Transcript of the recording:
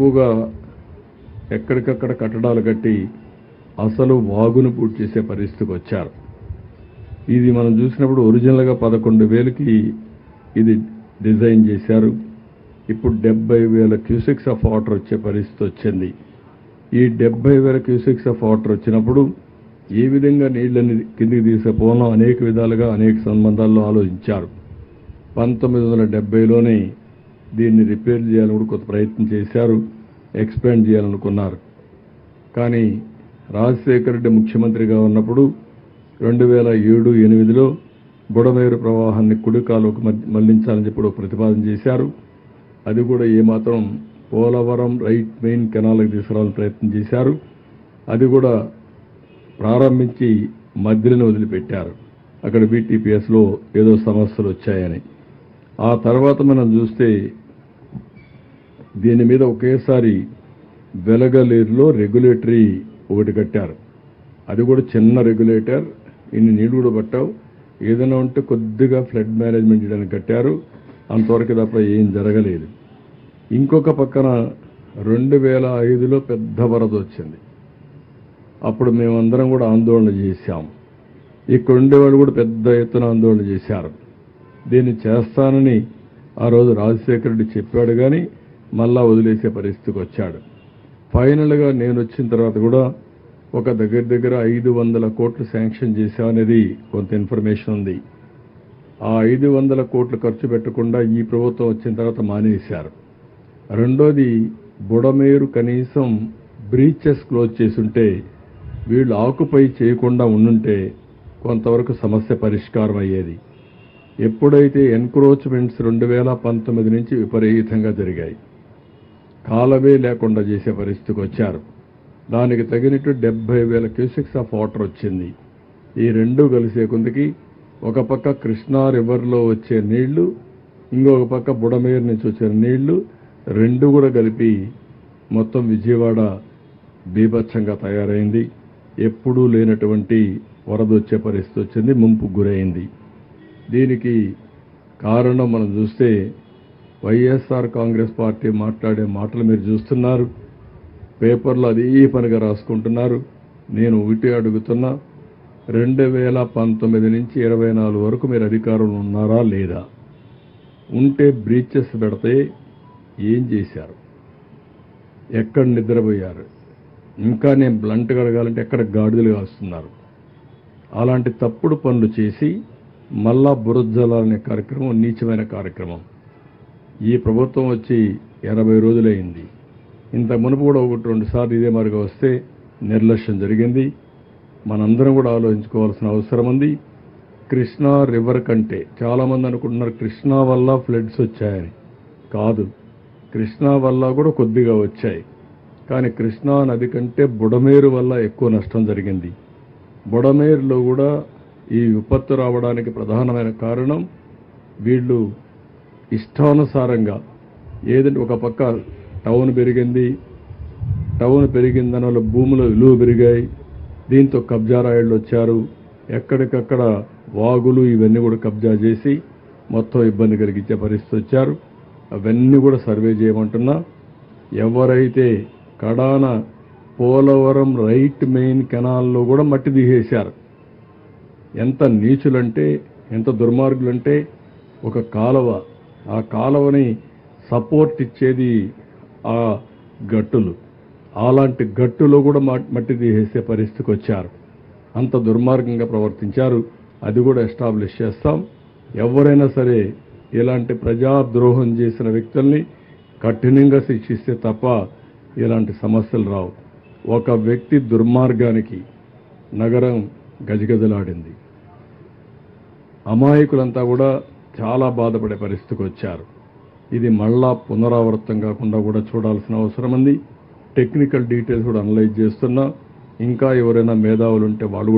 ఎక్కువగా ఎక్కడికక్కడ కట్టడాలు కట్టి అసలు వాగును పూర్తి చేసే పరిస్థితికి వచ్చారు. ఇది మనం చూసినప్పుడు ఒరిజినల్గా పదకొండు వేలకి ఇది డిజైన్ చేశారు. ఇప్పుడు డెబ్బై వేల క్యూసెక్స్ ఆఫ్ వాటర్ వచ్చే పరిస్థితి వచ్చింది. ఈ డెబ్బై వేల క్యూసెక్స్ ఆఫ్ వాటర్ వచ్చినప్పుడు ఏ విధంగా నీళ్ళని కిందికి తీసుకుపోవడం అనేక విధాలుగా అనేక సంబంధాల్లో ఆలోచించారు. పంతొమ్మిది వందల డెబ్బైలోనే దీన్ని రిపేర్ చేయాలని కూడా కొంత ప్రయత్నం చేశారు ఎక్స్పాండ్ చేయాలనుకున్నారు. కానీ రాజశేఖర రెడ్డి ముఖ్యమంత్రిగా ఉన్నప్పుడు రెండు వేల ఏడు ఎనిమిదిలో బుడమేరు ప్రవాహాన్ని కుడికాలకు మళ్ళించాలని చెప్పి ఒక ప్రతిపాదన చేశారు. అది కూడా ఏమాత్రం పోలవరం రైట్ మెయిన్ కెనాల్కి తీసుకురావాలని ప్రయత్నం చేశారు. అది కూడా ప్రారంభించి మధ్యలోనే వదిలిపెట్టారు. అక్కడ బీటీపీఎస్లో ఏదో సమస్యలు వచ్చాయని. ఆ తర్వాత మనం చూస్తే దీని మీద ఒకేసారి వెలగలేరులో రెగ్యులేటరీ ఒకటి కట్టారు. అది కూడా చిన్న రెగ్యులేటర్ ఇన్ని నీళ్ళు కూడా పట్టావు. ఏదైనా ఉంటే కొద్దిగా ఫ్లడ్ మేనేజ్మెంట్ చేయడానికి కట్టారు. అంతవరకు తప్ప ఏం జరగలేదు. ఇంకొక పక్కన రెండు వేల ఐదులో పెద్ద వరద వచ్చింది. అప్పుడు మేమందరం కూడా ఆందోళన చేశాం. ఇక్కడ ఉండేవాళ్ళు కూడా పెద్ద ఎత్తున ఆందోళన చేశారు. దీన్ని చేస్తానని ఆ రోజు రాజశేఖర రెడ్డి చెప్పాడు కానీ మళ్ళా వదిలేసే పరిస్థితికి వచ్చాడు. ఫైనల్గా నేను వచ్చిన తర్వాత కూడా ఒక దగ్గర దగ్గర ఐదు వందల కోట్లు శాంక్షన్ చేశామనేది కొంత ఇన్ఫర్మేషన్ ఉంది. ఆ ఐదు వందల కోట్లు ఖర్చు పెట్టకుండా ఈ ప్రభుత్వం వచ్చిన తర్వాత మానేశారు. రెండోది బుడమేరు కనీసం బ్రీచెస్ క్లోజ్ చేసుంటే వీళ్ళు ఆకుపై చేయకుండా ఉండుంటే కొంతవరకు సమస్య పరిష్కారం అయ్యేది ఎప్పుడైతే ఎన్క్రోచ్మెంట్స్ రెండు వేల పంతొమ్మిది నుంచి విపరీతంగా జరిగాయి కాలమే లేకుండా చేసే పరిస్థితికి వచ్చారు. దానికి తగినట్టు డెబ్బై వేల క్యూసెక్స్ ఆఫ్ వాటర్ వచ్చింది. ఈ రెండు కలిసే కొందికి ఒక పక్క కృష్ణా రివర్లో వచ్చే నీళ్ళు ఇంకొక పక్క బుడమేరు నుంచి వచ్చే నీళ్ళు రెండు కూడా కలిపి మొత్తం విజయవాడ బీభత్సంగా తయారైంది. ఎప్పుడూ లేనటువంటి వరద వచ్చే పరిస్థితి వచ్చింది ముంపు గురైంది. దీనికి కారణం మనం చూస్తే వైఎస్ఆర్ కాంగ్రెస్ పార్టీ మాట్లాడే మాటలు మీరు చూస్తున్నారు. పేపర్లో అది ఈ పనిగా రాసుకుంటున్నారు. నేను ఒకటి అడుగుతున్నా రెండు వేల పంతొమ్మిది నుంచి ఇరవై నాలుగు వరకు మీరు అధికారంలో ఉన్నారా లేదా? ఉంటే బ్రీచెస్ పెడితే ఏం చేశారు? ఎక్కడ నిద్రపోయారు? ఇంకా నేను బ్లంట్గా అడగాలంటే ఎక్కడ గాడిదలు కాస్తున్నారు? అలాంటి తప్పుడు పనులు చేసి మళ్ళా బురజలాలనే కార్యక్రమం నీచమైన కార్యక్రమం. ఈ ప్రభుత్వం వచ్చి ఎనభై రోజులైంది. ఇంత మునుపు కూడా ఒకటి రెండు సార్లు ఇదే మరిగా వస్తే నిర్లక్ష్యం జరిగింది. మనందరం కూడా ఆలోచించుకోవాల్సిన అవసరం ఉంది. కృష్ణా రివర్ కంటే చాలామంది అనుకుంటున్నారు కృష్ణా వల్ల ఫ్లడ్స్ వచ్చాయని. కాదు కృష్ణా వల్ల కూడా కొద్దిగా వచ్చాయి. కానీ కృష్ణా నది కంటే బుడమేరు వల్ల ఎక్కువ నష్టం జరిగింది. బుడమేరులో కూడా ఈ విపత్తు రావడానికి ప్రధానమైన కారణం వీళ్ళు ఇష్టానుసారంగా ఏదంటే ఒక పక్క టౌన్ పెరిగింది టౌన్ పెరిగిన దానివల్ల భూముల విలువ పెరిగాయి దీంతో కబ్జా రాయుళ్ళు వచ్చారు. ఎక్కడికక్కడ వాగులు ఇవన్నీ కూడా కబ్జా చేసి మొత్తం ఇబ్బంది కలిగించే పరిస్థితి వచ్చారు. అవన్నీ కూడా సర్వే చేయమంటున్నా ఎవరైతే కడాన పోలవరం రైట్ మెయిన్ కెనాల్లో కూడా మట్టి తీసేశారు ఎంత నీచులంటే ఎంత దుర్మార్గులంటే ఒక కాలువ. ఆ కాలువని సపోర్ట్ ఇచ్చేది ఆ గట్టులు. అలాంటి గట్టులో కూడా మట్టి తీసేసే పరిస్థితికి వచ్చారు. అంత దుర్మార్గంగా ప్రవర్తించారు. అది కూడా ఎస్టాబ్లిష్ చేస్తాం. ఎవరైనా సరే ఇలాంటి ప్రజాద్రోహం చేసిన వ్యక్తుల్ని కఠినంగా శిక్షిస్తే తప్ప ఇలాంటి సమస్యలు రావు. ఒక వ్యక్తి దుర్మార్గానికి నగరం గజగజలాడింది. అమాయకులంతా కూడా చాలా బాధపడే పరిస్థితికి వచ్చారు. ఇది మళ్ళా పునరావృతం కాకుండా కూడా చూడాల్సిన అవసరం ఉంది. టెక్నికల్ డీటెయిల్స్ కూడా అనలైజ్ చేస్తున్నా. ఇంకా ఎవరైనా మేధావులు ఉంటే వాళ్ళు